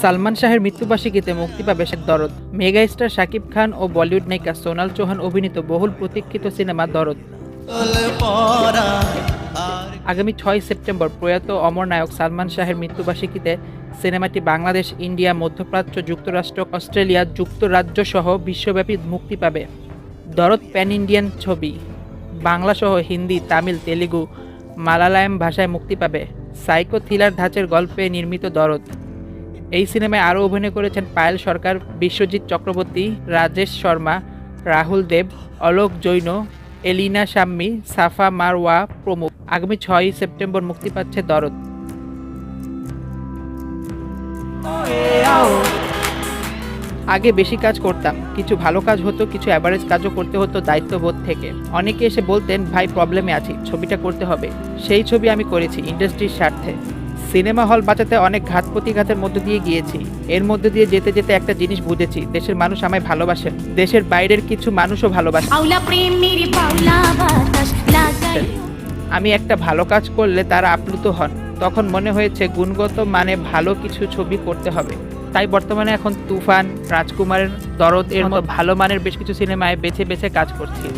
সালমান শাহের মৃত্যুবার্ষিকীতে মুক্তি পাবে শেখ দরদ। মেগা স্টার শাকিব খান ও বলিউড নায়িকা সোনাল চৌহান অভিনীত বহুল প্রতীক্ষিত সিনেমা দরদ। আগামী ছয় সেপ্টেম্বর প্রয়াত অমর নায়ক সালমান শাহের মৃত্যুবার্ষিকীতে সিনেমাটি বাংলাদেশ, ইন্ডিয়া, মধ্যপ্রাচ্য, যুক্তরাষ্ট্র, অস্ট্রেলিয়া যুক্তরাজ্য সহ বিশ্বব্যাপী মুক্তি পাবে। দরদ প্যান ইন্ডিয়ান ছবি। বাংলা সহ হিন্দি, তামিল, তেলেগু, মালায়ালাম ভাষায় মুক্তি পাবে। সাইকো থ্রিলার ধাঁচের গল্পে নির্মিত দরদ। এই সিনেমায় আরও অভিনয় করেছেন Payel Sarkar, Biswajit Chakraborty, Rajesh Sharma, Rahul Dev, Alok Jain, Elina Sammi Safa Marwa প্রমুখ। আগামী ছয়ই সেপ্টেম্বর মুক্তি পাচ্ছে দরদ। আগে বেশি কাজ করতাম। কিছু ভালো কাজ হতো কিছু অ্যাভারেজ কাজও করতে হতো দায়িত্ববোধ থেকে। অনেকে এসে বলতেন ভাই প্রবলেমে আছি ছবিটা করতে হবে। সেই ছবি আমি করেছি ইন্ডাস্ট্রির স্বার্থে। সিনেমা হল বাঁচাতে অনেক ঘাত প্রতিঘাতের মধ্য দিয়ে গিয়েছি। এর মধ্যে দিয়ে যেতে যেতে একটা জিনিস বুঝেছি দেশের মানুষ আমায় ভালোবাসেন দেশের বাইরের কিছু মানুষও ভালোবাসে। আমি একটা ভালো কাজ করলে তারা আপ্লুত হন। তখন মনে হয়েছে গুণগত মানে ভালো কিছু ছবি করতে হবে। তাই বর্তমানে এখন তুফান রাজকুমারের দরদ এর মতো ভালো মানের বেশ কিছু সিনেমায় বেছে বেছে কাজ করছি।